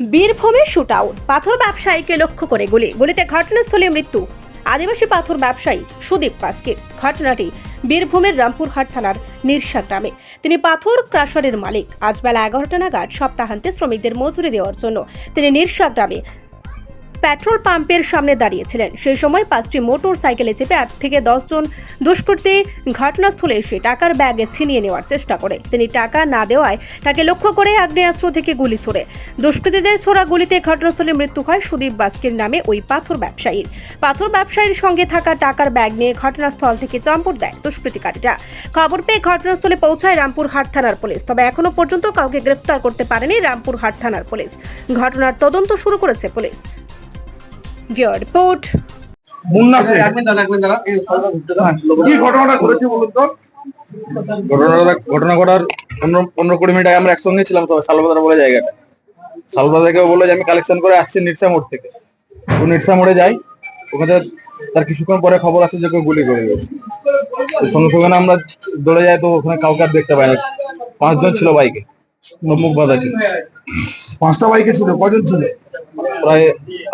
বীরভূমে shoot out পাথর ব্যবসায়ীকে লক্ষ্য করে গুলি। গুলিতে ঘটনাস্থলে মৃত্যু। আদিবাসী পাথর ব্যবসায়ী সুদীপ পাসকে। ঘটনাটি বীরভূমের রামপুরহাট থানার নির্সা গ্রামে। তিনি পাথর ক্রাশারের মালিক। আজ বেলা এগারোটা নাগাদ সপ্তাহান্তে শ্রমিকদের মজুরি দেওয়ার জন্য তিনি নির্সা গ্রামে পেট্রোল পাম্পের সামনে দাঁড়িয়েছিলেন। সেই সময় পাঁচটি মোটর সাইকেলে চেপে আট থেকে দশজন দুষ্কৃতী ঘটনাস্থলে এসে টাকার ব্যাগে ছিনিয়ে নেওয়ার চেষ্টা করে। তিনি টাকা না দেওয়ায় তাকে লক্ষ্য করে আগ্নেয়াস্ত্র থেকে গুলি ছোড়ে। দুষ্কৃতীদের ছোড়া গুলিতে ঘটনাস্থলে মৃত্যু হয় সুদীপ বাস্কির নামে ওই পাথর ব্যবসায়ীর। পাথর ব্যবসায়ীর সঙ্গে থাকা টাকার ব্যাগ নিয়ে ঘটনাস্থল থেকে চম্পট দেয় দুষ্কৃতিকারীরা। খবর পেয়ে ঘটনাস্থলে পৌঁছায় রামপুরহাট থানার পুলিশ, তবে এখনও পর্যন্ত কাউকে গ্রেফতার করতে পারেনি রামপুরহাট থানার পুলিশ। ঘটনার তদন্ত শুরু করেছে police. Bureau report Munna Singh রাখবেন দাদা রাখবেন দাদা। এই ফলটা ঘুরতে দাও। কি ঘটনাটা ঘটেছে বলুন তো? ঘটনাটা ঘটনা ঘটার পনেরো কুড়ি মিনিট আগে আমরা একসঙ্গে ছিলাম সবাই সালবাজার বলে জায়গাটা। সালবাজারকেও বলল যে আমি কালেকশন করে আসছি নিরসা মোড় থেকে। তো নিরসা মোড়ে যাই। ওখানে তার কিছুক্ষণ পরে খবর আসে যে কেউ গুলি করে গেছে। সঙ্গে সঙ্গে আমরা দৌড়ে যাই তো ওখানে কাউকে আর দেখতে পাই না পাঁচজন ছিল বাইকে মুখ বাঁধা ছিল। পাঁচটা বাইকে ছিল কজন ছিল? প্রায়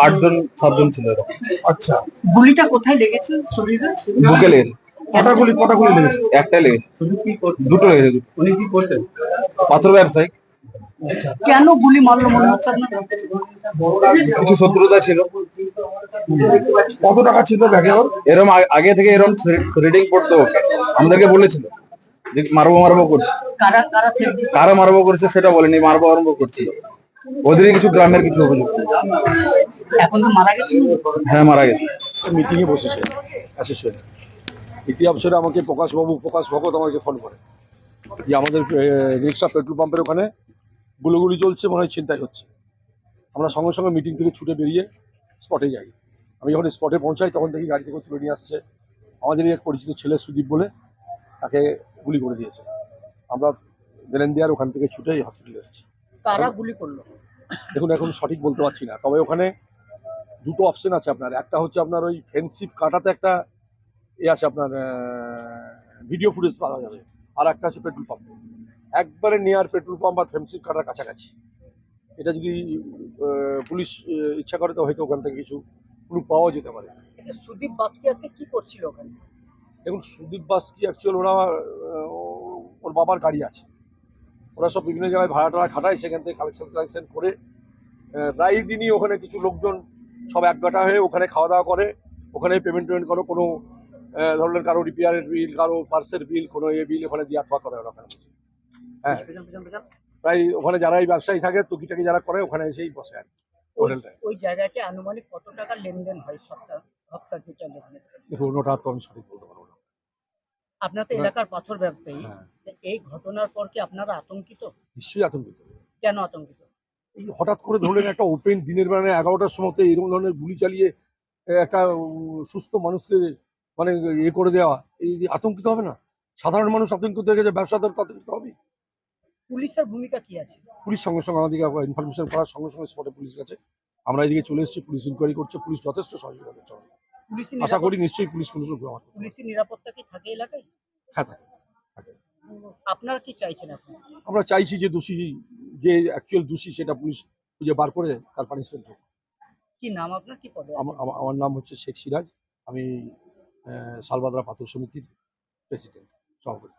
আটজন সাতজন ছিল এরকম। আচ্ছা। গুলিটা কোথায় লেগেছে শরীরে বুকে লেগেছে কটা গুলি কটা গুলি লেগেছে? একটা লেগেছে দুটো লেগেছে উনি কি করতেন? পাথর ব্যবসায়ী। কেন গুলি মারলো মনে হচ্ছে আপনার? কিছু শত্রুতা ছিল। কত টাকা ছিল ব্যাগে ওর? এরম আগে থেকে এরম রিডিং পড়তো ওকে আমাদেরকে বলেছিল যে মারবো মারবো করছে। কারা কারা কারা মারবো করছে সেটা বলেনি মারবো আরম্ভ করছিল ওদেরই কিছু গ্রামের কিছু অভিযোগ। এখন তো মারা গেছে? হ্যাঁ মারা গেছে। মিটিংয়ে বসেছে অ্যাসোসিয়েশন ইতি অবসরে আমাকে প্রকাশবাবু প্রকাশ ভগত আমাকে ফোন করে যে আমাদের রিক্সা পেট্রোল পাম্পের ওখানে গুলোগুলি চলছে মনে হয় চিন্তাই হচ্ছে। আমরা সঙ্গে সঙ্গে মিটিং থেকে ছুটে বেরিয়ে স্পটে যাই। আমি যখন স্পটে পৌঁছাই তখন দেখি গাড়ি থেকে তুলে নিয়ে আসছে। আমাদেরই এক পরিচিত ছেলে সুদীপ বলে তাকে গুলি করে দিয়েছে। আমরা দেলেন দেয়ার ওখান থেকে ছুটেই হসপিটালে এসেছি। কারা গুলি করল। দেখুন এখন সঠিক বলতে পারছি না। তবে ওখানে দুটো অপশন আছে আপনার। একটা হচ্ছে আপনার ওই ফেন্সিভ কাটাতে একটা এ আছে আপনার ভিডিও ফুটেজ পাওয়া যাবে। আর একটা আছে পেট্রোল পাম্প একবারে নিয়ার পেট্রোল পাম্প আর ফেন্সিভ কাটার কাছাকাছি। এটা যদি পুলিশ ইচ্ছা করে তো হয়তো ওখান থেকে কিছু প্রুফ পাওয়া যেতে পারে। সুদীপ বাসকে আজকে কি করছিল ওখানে? দেখুন সুদীপ বাস কি অ্যাকচুয়াল ওরা ওর বাবার গাড়ি আছে। ওরা সব বিভিন্ন জায়গায় ভাড়া টাড়া খাটায় সেখান থেকে কালেকশন কালেকশন করে প্রায় দিনই ওখানে কিছু লোকজন সব একগাটা হয়ে ওখানে খাওয়া দাওয়া করে। ওখানে পেমেন্ট টেমেন্ট করো কোনো ধরলেন কারও রিপেয়ারের বিল কারও পার্সের বিল কোনো এ বিল ওখানে দিয়ে আত্মা করে ওরা ওখানে হ্যাঁ। প্রায় ওখানে যারা এই ব্যবসায়ী থাকে টুকিটাকি যারা করে ওখানে এসেই বসে আর কি, হোটেলটায় ওই জায়গাতে আনুমানিক কত টাকা লেনদেন হয় সপ্তাহ সপ্তাহ দেখুন ওটা তো আমি সঠিক বলতে আপনার তো এলাকার পাথর ব্যবসায়ী। হ্যাঁ। এই ঘটনার পর কি আপনারা আতঙ্কিত? নিশ্চয়ই আতঙ্কিত। কেন আতঙ্কিত? এই হঠাৎ করে ধরলেন একটা ওপেন দিনের বেলা এগারোটার সময় এরকম ধরনের গুলি চালিয়ে একটা সুস্থ মানুষকে মানে ইয়ে করে দেওয়া এই যে আতঙ্কিত হবে না? সাধারণ মানুষ আতঙ্কিত হয়ে গেছে ব্যবসাদার আতঙ্কিত হবে পুলিশের ভূমিকা কি আছে? পুলিশ সঙ্গে সঙ্গে আমাদেরকে ইনফরমেশন করার সঙ্গে সঙ্গে স্পটে পুলিশ গেছে। আমরা এদিকে চলে এসেছি পুলিশ ইনকোয়ারি করছে পুলিশ যথেষ্ট সহযোগিতা করছে আশা করি নিশ্চয়ই পুলিশ কোনো পুলিশের নিরাপত্তা কি থাকে এলাকায়? হ্যাঁ থাকে। আপনার কি চাইছেন আপনি আমরা চাইছি যে দোষী যে অ্যাকচুয়াল দোষী সেটা পুলিশ খুঁজে বার করে তার পানিশমেন্ট হোক। কি নাম আপনার? কি পদে আমার নাম হচ্ছে শেখ সিরাজ। আমি সালবাদরা পাথর সমিতির প্রেসিডেন্ট সভাপতি।